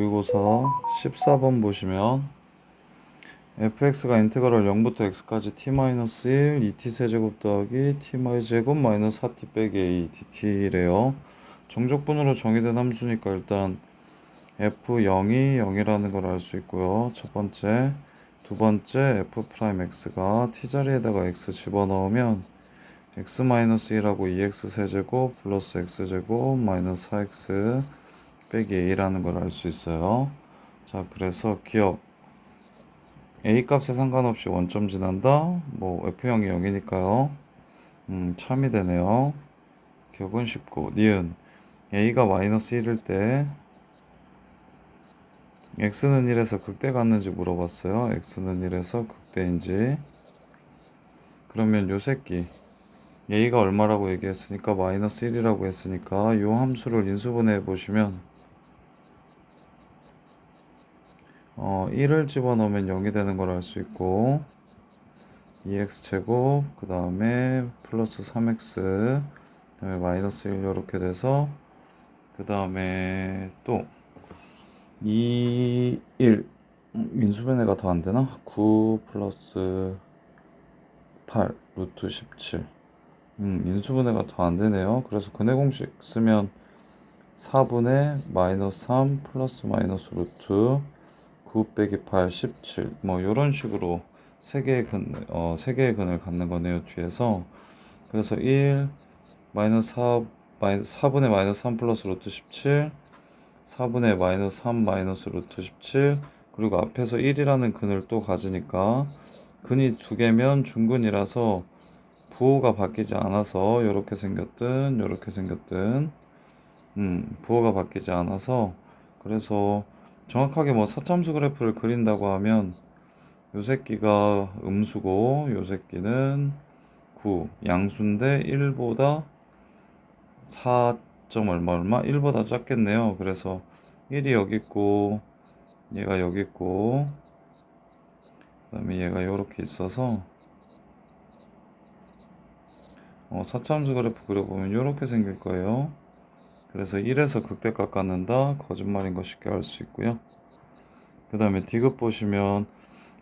모의고사 14번 보시면 fx가 인테그럴 0부터 x까지 t-1 2t 세제곱 더하기 t 제곱 마이너스 4t 빼기 a dt래요. 정적분으로 정의된 함수니까 일단 f0이 0이라는 걸 알 수 있고요. 첫 번째, 두 번째 f'x가 t자리에다가 x 집어넣으면 x 마이너스 1하고 2x 세제곱 플러스 x제곱 마이너스 4x 빼기 a라는 걸 알 수 있어요. 자, 그래서 기억 a 값에 상관없이 원점 지난다. 뭐 f0이 0이니까요. 음, 참이 되네요. 기억은 쉽고 니은 a가 마이너스 1일 때 x는 1에서 극대 갔는지 물어봤어요. x는 1에서 극대인지 그러면 요 새끼 a가 얼마라고 얘기했으니까 마이너스 1이라고 했으니까 요 함수를 인수분해해 보시면 어, 1을 집어넣으면 0이 되는 걸 알 수 있고 2x 제곱 그 다음에 플러스 3x 그 다음에 마이너스 1 이렇게 돼서 그 다음에 또 2, 1 음, 인수분해가 더 안 되나? 9 플러스 8 루트 17 음, 인수분해가 더 안 되네요. 그래서 근해 공식 쓰면 4분의 마이너스 3 플러스 마이너스 루트 9 빼기 8, 17. 뭐, 요런 식으로 세 개의 근, 어, 세 개의 근을 갖는 거네요, 뒤에서. 그래서 1, 마이너스 4, 마이, 4분의 마이너스 3 플러스 루트 17, 4분의 마이너스 3 마이너스 루트 17, 그리고 앞에서 1이라는 근을 또 가지니까, 근이 두 개면 중근이라서 부호가 바뀌지 않아서 요렇게 생겼든, 요렇게 생겼든, 음, 부호가 바뀌지 않아서, 그래서 정확하게 뭐 사참수 그래프를 그린다고 하면 요 새끼가 음수고 요 새끼는 9 양수인데 1보다 4. 얼마 얼마 1보다 작겠네요. 그래서 1이 여기 있고 얘가 여기 있고 그 다음에 얘가 이렇게 있어서 어, 사참수 그래프 그려보면 이렇게 생길 거예요. 그래서 1에서 극대값 갖는다 거짓말인 거 쉽게 알 수 있고요. 그 다음에 디귿 보시면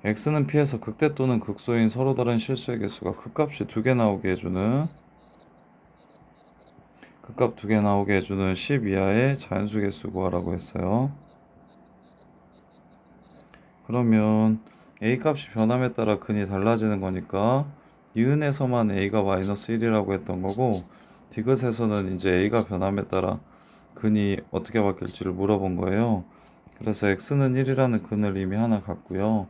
x는 p에서 극대 또는 극소인 서로 다른 실수의 개수가 극값이 두 개 나오게 해주는 극값 두 개 나오게 해주는 10 이하의 자연수 개수 구하라고 했어요. 그러면 a 값이 변함에 따라 근이 달라지는 거니까 이은에서만 a가 마이너스 1이라고 했던 거고 디귿에서는 이제 a가 변함에 따라 근이 어떻게 바뀔지를 물어본 거예요. 그래서 x는 1이라는 근을 이미 하나 갖고요.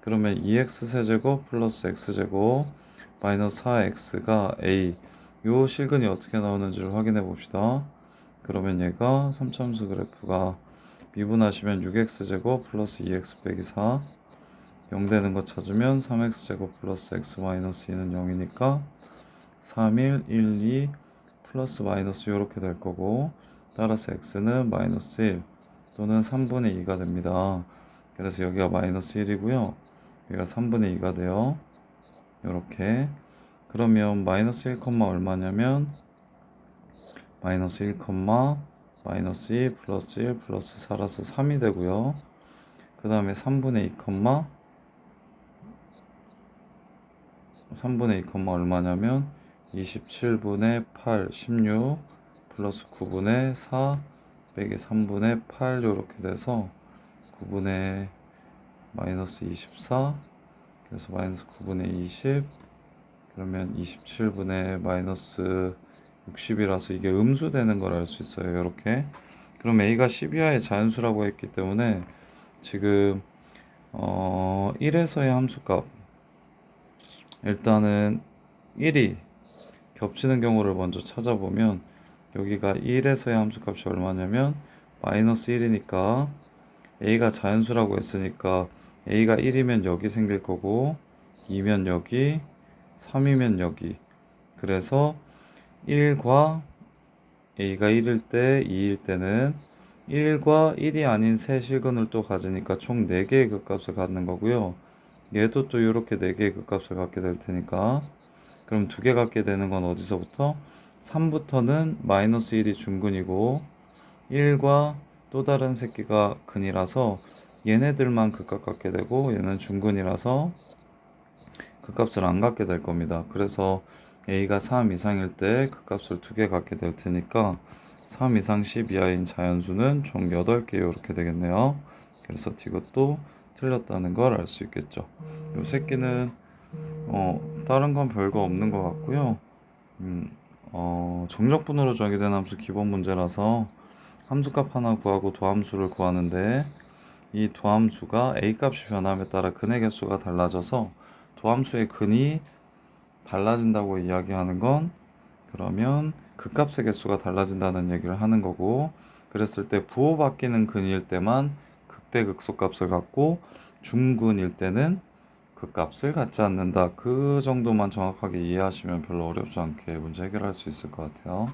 그러면 2x 세제곱 플러스 x제곱 마이너스 4x가 a 요 실근이 어떻게 나오는지를 확인해 봅시다. 그러면 얘가 3참수 그래프가 미분하시면 6x제곱 플러스 2x 빼기 4 0 되는 거 찾으면 3x제곱 플러스 x 마이너스 2는 0이니까 3, 1, 1, 2 플러스 마이너스 이렇게 될 거고 따라서 x는 마이너스 1 또는 3분의 2가 됩니다. 그래서 여기가 마이너스 1이고요. 여기가 3분의 2가 돼요. 이렇게 그러면 마이너스 1, 얼마냐면 마이너스 1, 마이너스 2 플러스 1 플러스 4라서 3이 되고요. 그 다음에 3분의 2, 3분의 2, 얼마냐면 27분의 8, 16 플러스 9분의 4 빼기 3분의 8 이렇게 돼서 9분의 마이너스 24 그래서 마이너스 9분의 20 그러면 27분의 마이너스 60이라서 이게 음수되는 걸 알 수 있어요. 이렇게. 그럼 a가 10 이하의 자연수라고 했기 때문에 지금 어 1에서의 함수값. 일단은 1이 겹치는 경우를 먼저 찾아보면 여기가 1에서의 함수값이 얼마냐면 마이너스 1이니까 a가 자연수라고 했으니까 a가 1이면 여기 생길 거고 2면 여기 3이면 여기. 그래서 1과 a가 1일 때 2일 때는 1과 1이 아닌 세 실근을 또 가지니까 총 4개의 극값을 갖는 거고요. 얘도 또 이렇게 4개의 극값을 갖게 될 테니까 그럼 두 개 갖게 되는 건 어디서부터? 3부터는 마이너스 1이 중근이고 1과 또 다른 새끼가 근이라서 얘네들만 극값 갖게 되고 얘는 중근이라서 극값을 안 갖게 될 겁니다. 그래서 a가 3 이상일 때 극값을 두 개 갖게 될 테니까 3 이상 10 이하인 자연수는 총 8개 이렇게 되겠네요. 그래서 이것도 틀렸다는 걸 알 수 있겠죠. 요 새끼는 어, 다른 건 별거 없는 것 같고요. 음, 어, 정적분으로 정의된 함수 기본 문제라서 함수값 하나 구하고 도함수를 구하는데 이 도함수가 a 값이 변함에 따라 근의 개수가 달라져서 도함수의 근이 달라진다고 이야기하는 건 그러면 극값의 개수가 달라진다는 얘기를 하는 거고 그랬을 때 부호 바뀌는 근일 때만 극대 극소값을 갖고 중근일 때는 극값을 갖지 않는다. 그 정도만 정확하게 이해하시면 별로 어렵지 않게 문제 해결할 수 있을 것 같아요.